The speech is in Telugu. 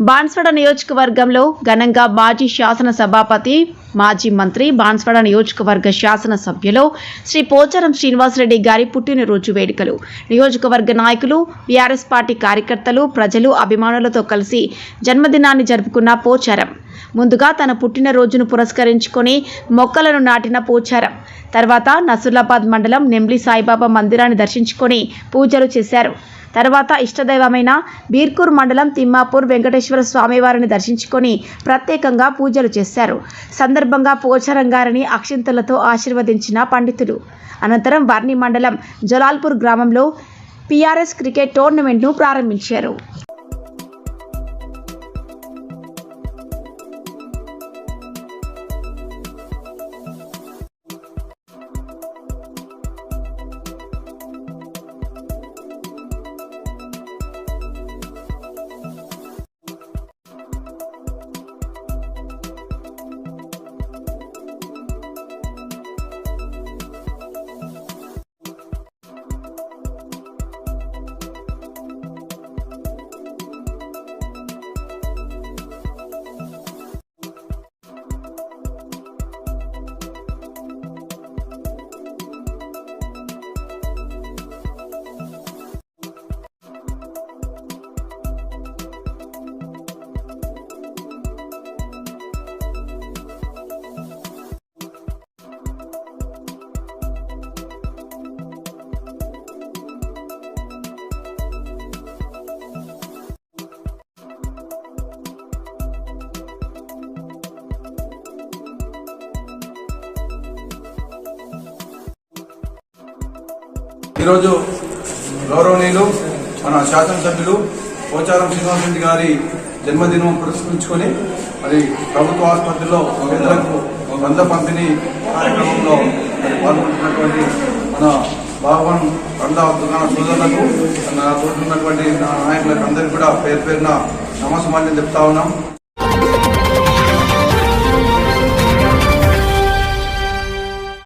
బాన్స్వాడ నియోజకవర్గంలో ఘనంగా మాజీ శాసన సభాపతి మాజీ మంత్రి బాన్స్వాడ నియోజకవర్గ శాసనసభ్యులు శ్రీ పోచారం శ్రీనివాసరెడ్డి గారి పుట్టినరోజు వేడుకలు. నియోజకవర్గ నాయకులు బీఆర్ఎస్ పార్టీ కార్యకర్తలు ప్రజలు అభిమానులతో కలిసి జన్మదినాన్ని జరుపుకున్న పోచారం. ముందుగా తన పుట్టినరోజును పురస్కరించుకొని మొక్కలను నాటిన పోచారం. తర్వాత నసులాబాద్ మండలం నెమ్లి సాయిబాబా మందిరాన్ని దర్శించుకొని పూజలు చేశారు. తర్వాత ఇష్టదైవమైన బీర్కూర్ మండలం తిమ్మాపూర్ వెంకటేశ్వర స్వామివారిని దర్శించుకొని ప్రత్యేకంగా పూజలు చేశారు. సందర్భంగా పోచరంగారిని అక్షింతలతో ఆశీర్వదించిన పండితులు. అనంతరం వర్ణి మండలం జలాల్పూర్ గ్రామంలో పీఆర్ఎస్ క్రికెట్ టోర్నమెంట్ను ప్రారంభించారు. ఈరోజు గౌరవనీయులు మన శాసనసభ్యులు పోచారం శ్రీనివాసరెడ్డి గారి జన్మదినం పురస్కరించుకొని మరి ప్రభుత్వ ఆసుపత్రిలో పేదలకు వంద పంపిణీ కార్యక్రమంలో మరి పాల్గొంటున్నటువంటి మన భావన్ బండా దుకాణ సోదరులకు నా నా నాయకులకు అందరికీ కూడా పేరు పేరున నమస్మాన్యం చెప్తా ఉన్నాం.